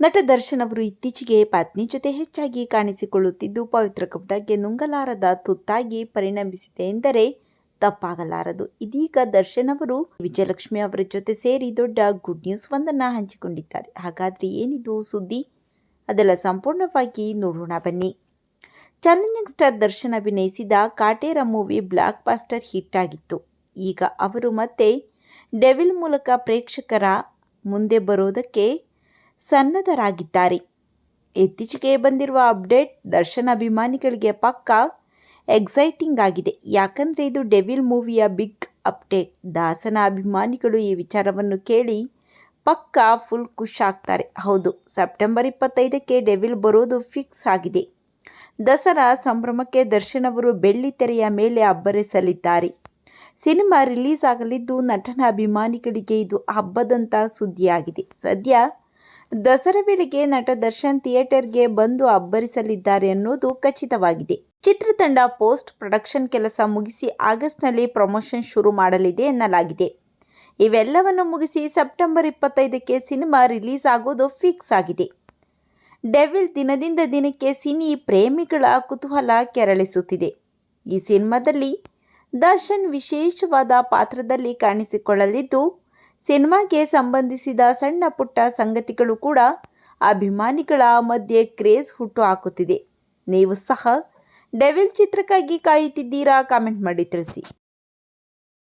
ನಟ ದರ್ಶನ್ ಅವರು ಇತ್ತೀಚೆಗೆ ಪತ್ನಿ ಜೊತೆ ಹೆಚ್ಚಾಗಿ ಕಾಣಿಸಿಕೊಳ್ಳುತ್ತಿದ್ದು, ಪವಿತ್ರ ಕಪಟಕ್ಕೆ ನುಂಗಲಾರದ ತುತ್ತಾಗಿ ಪರಿಣಮಿಸಿದೆ ಎಂದರೆ ತಪ್ಪಾಗಲಾರದು. ಇದೀಗ ದರ್ಶನ್ ಅವರು ವಿಜಯಲಕ್ಷ್ಮಿ ಅವರ ಜೊತೆ ಸೇರಿ ದೊಡ್ಡ ಗುಡ್ ನ್ಯೂಸ್ ಒಂದನ್ನ ಹಂಚಿಕೊಂಡಿದ್ದಾರೆ. ಹಾಗಾದ್ರೆ ಏನಿದು ಸುದ್ದಿ? ಅದೆಲ್ಲ ಸಂಪೂರ್ಣವಾಗಿ ನೋಡೋಣ ಬನ್ನಿ. ಚಾಲೆಂಜಿಂಗ್ ಸ್ಟಾರ್ ದರ್ಶನ್ ಅಭಿನಯಿಸಿದ Kaatera movie blockbuster hit ಆಗಿತ್ತು. ಈಗ ಅವರು ಮತ್ತೆ ಡೆವಿಲ್ ಮೂಲಕ ಪ್ರೇಕ್ಷಕರ ಮುಂದೆ ಬರೋದಕ್ಕೆ ಸನ್ನದ್ಧರಾಗಿದ್ದಾರೆ. ಇತ್ತೀಚೆಗೆ ಬಂದಿರುವ ಅಪ್ಡೇಟ್ ದರ್ಶನ್ ಅಭಿಮಾನಿಗಳಿಗೆ ಪಕ್ಕಾ ಎಕ್ಸೈಟಿಂಗ್ ಆಗಿದೆ. ಯಾಕಂದರೆ ಇದು ಡೆವಿಲ್ ಮೂವಿಯ ಬಿಗ್ ಅಪ್ಡೇಟ್. ದಾಸನ ಅಭಿಮಾನಿಗಳು ಈ ವಿಚಾರವನ್ನು ಕೇಳಿ ಪಕ್ಕಾ ಫುಲ್ ಖುಷ್ ಆಗ್ತಾರೆ. ಹೌದು, ಸೆಪ್ಟೆಂಬರ್ ಇಪ್ಪತ್ತೈದಕ್ಕೆ ಡೆವಿಲ್ ಬರೋದು ಫಿಕ್ಸ್ ಆಗಿದೆ. ದಸರಾ ಸಂಭ್ರಮಕ್ಕೆ ದರ್ಶನ್ ಅವರು ಬೆಳ್ಳಿ ತೆರೆಯ ಮೇಲೆ ಅಬ್ಬರಿಸಲಿದ್ದಾರೆ. ಸಿನಿಮಾ ರಿಲೀಸ್ ಆಗಲಿದ್ದು ನಟನ ಅಭಿಮಾನಿಗಳಿಗೆ ಇದು ಹಬ್ಬದಂಥ ಸುದ್ದಿಯಾಗಿದೆ. ಸದ್ಯ ದಸರಾ ವೇಳೆಗೆ ನಟ ದರ್ಶನ್ ಥಿಯೇಟರ್ಗೆ ಬಂದು ಅಬ್ಬರಿಸಲಿದ್ದಾರೆ ಅನ್ನೋದು ಖಚಿತವಾಗಿದೆ. ಚಿತ್ರತಂಡ ಪೋಸ್ಟ್ ಪ್ರೊಡಕ್ಷನ್ ಕೆಲಸ ಮುಗಿಸಿ ಆಗಸ್ಟ್ನಲ್ಲಿ ಪ್ರಮೋಷನ್ ಶುರು ಮಾಡಲಿದೆ ಎನ್ನಲಾಗಿದೆ. ಇವೆಲ್ಲವನ್ನು ಮುಗಿಸಿ ಸೆಪ್ಟೆಂಬರ್ ಇಪ್ಪತ್ತೈದಕ್ಕೆ ಸಿನಿಮಾ ರಿಲೀಸ್ ಆಗೋದು ಫಿಕ್ಸ್ ಆಗಿದೆ. ಡೆವಿಲ್ ದಿನದಿಂದ ದಿನಕ್ಕೆ ಸಿನಿ ಪ್ರೇಮಿಗಳ ಕುತೂಹಲ ಕೆರಳಿಸುತ್ತಿದೆ. ಈ ಸಿನಿಮಾದಲ್ಲಿ ದರ್ಶನ್ ವಿಶೇಷವಾದ ಪಾತ್ರದಲ್ಲಿ ಕಾಣಿಸಿಕೊಳ್ಳಲಿದ್ದು ಸಿನಿಮಾಗೆ ಸಂಬಂಧಿಸಿದ ಸಣ್ಣ ಪುಟ್ಟ ಸಂಗತಿಗಳು ಕೂಡ ಅಭಿಮಾನಿಗಳ ಮಧ್ಯೆ ಕ್ರೇಜ್ ಹುಟ್ಟು ಹಾಕುತ್ತಿದೆ. ನೀವು ಸಹ ಡೆವಿಲ್ ಚಿತ್ರಕ್ಕಾಗಿ ಕಾಯುತ್ತಿದ್ದೀರಾ? ಕಾಮೆಂಟ್ ಮಾಡಿ ತಿಳಿಸಿ.